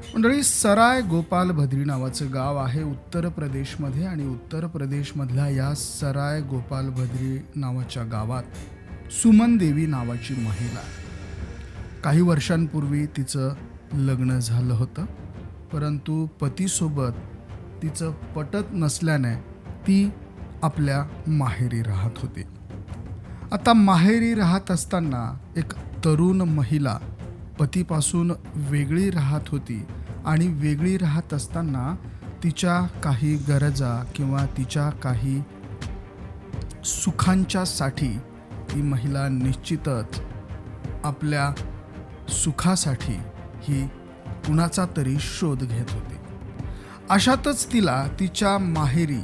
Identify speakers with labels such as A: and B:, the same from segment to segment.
A: मंडळी सराय गोपाल भद्री नावाचं गाव आहे उत्तर प्रदेशमध्ये आणि उत्तर प्रदेशमधल्या या सराय गोपाल भद्री नावाच्या गावात सुमन देवी नावाची महिला काही वर्षांपूर्वी तिचं लग्न झालं होतं परंतु पतीसोबत तिचं पटत नसल्याने ती आपल्या माहेरी राहत होती. आता माहेरी राहत असताना एक तरुण महिला पतीपासून वेगळी राहत होती आणि वेगळी राहत असताना तिच्या काही गरजा किंवा तिच्या काही सुखांच्यासाठी ती महिला निश्चितच आपल्या सुखासाठी ही कुणाचा तरी शोध घेत होती. अशातच तिला तिच्या माहेरी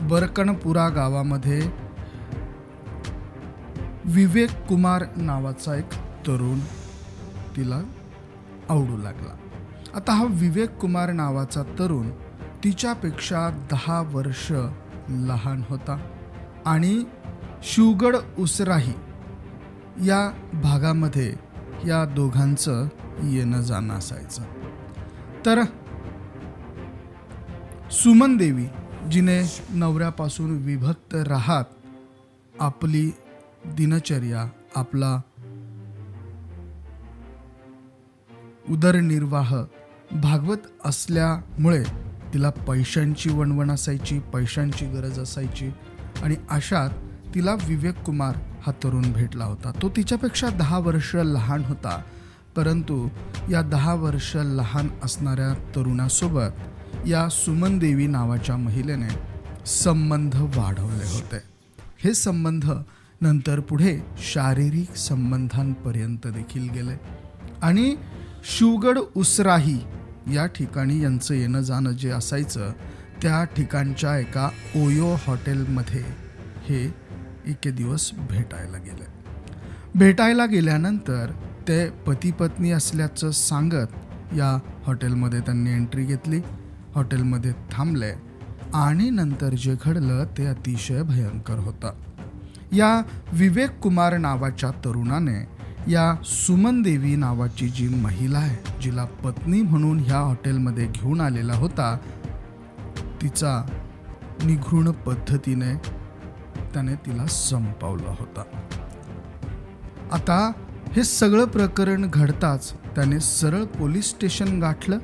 A: बरकणपुरा गावामध्ये विवेक कुमार नावाचा एक तरुण तिला आवडू लागला. आता हा विवेक कुमार नावाचा तरुण तिच्यापेक्षा दहा वर्ष लहान होता आणि शिवगड उसराही या भागामध्ये या दोघांचं येणं जाणं असायचं. तर सुमन देवी जिने नवऱ्यापासून विभक्त राहत आपली दिनचर्या आपला उदरनिर्वाह भागवत असल्यामुळे तिला पैशांची वणवण असायची पैशांची गरज असायची आणि अशात तिला विवेक कुमार हा तरुण भेटला होता. तो तिच्यापेक्षा दहा वर्ष लहान होता परंतु या दहा वर्ष लहान असणाऱ्या तरुणासोबत या सुमन देवी नावाच्या महिलेने संबंध वाढवले होते. हे संबंध नंतर पुढे शारीरिक संबंधांपर्यंत देखील गेले आणि शिवगड उसराही या ठिकाणी यांचं येणं जाणं जे असायचं त्या ठिकाणच्या एका ओयो हॉटेलमध्ये हे एके दिवस भेटायला गेले. भेटायला गेल्यानंतर ते पती पत्नी असल्याचं सांगत या हॉटेलमध्ये त्यांनी एंट्री घेतली. हॉटेलमध्ये थांबले आणि नंतर जे घडलं ते अतिशय भयंकर होतं. या विवेक कुमार नावाच्या तरुणाने या सुमन देवी नावाची जी महिला आहे जिला पत्नी म्हणून ह्या हॉटेलमध्ये घेऊन आलेला होता तिचा निघृण पद्धतीने त्याने तिला संपवला होता. आता हे सगळं प्रकरण घडताच त्याने सरळ पोलीस स्टेशन गाठलं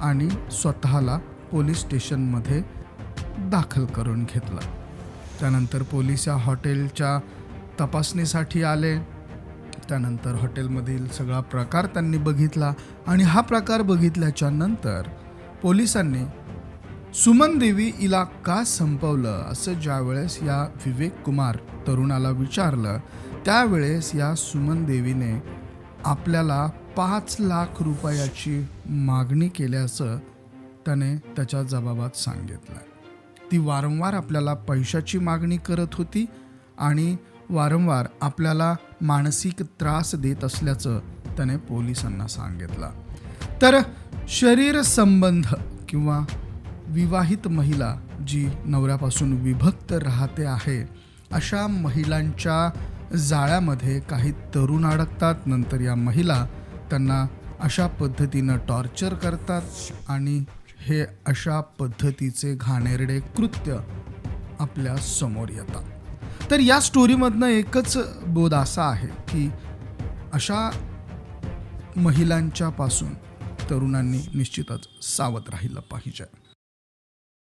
A: आणि स्वतःला पोलीस स्टेशनमध्ये दाखल करून घेतलं. त्यानंतर पोलीस या हॉटेलच्या तपासणीसाठी आले. त्यानंतर हॉटेलमधील सगळा प्रकार त्यांनी बघितला आणि हा प्रकार बघितल्याच्या नंतर पोलिसांनी सुमन देवी हिला का संपवलं असं ज्यावेळेस या विवेक कुमार तरुणाला विचारलं त्यावेळेस या सुमन देवीने आपल्याला पाच लाख रुपयाची मागणी केल्याचं त्याने त्याच्या जबाबात सांगितलं. ती वारंवार आपल्याला पैशाची मागणी करत होती आणि वारंवार आपल्याला मानसिक त्रास देत असल्याचं त्याने पोलिसांना सांगितलं. तर शरीर संबंध किंवा विवाहित महिला जी नवऱ्यापासून विभक्त राहते आहे अशा महिलांच्या जाळ्यामध्ये काही तरुण अडकतात. नंतर या महिला त्यांना अशा पद्धतीनं टॉर्चर करतात आणि हे अशा पद्धतीचे घाणेरडे कृत्य आपल्यासमोर येतात. तर या स्टोरीमधनं एकच बोध असा आहे की अशा महिलांच्या पासून तरुणांनी निश्चितच सावध राहिलं पाहिजे.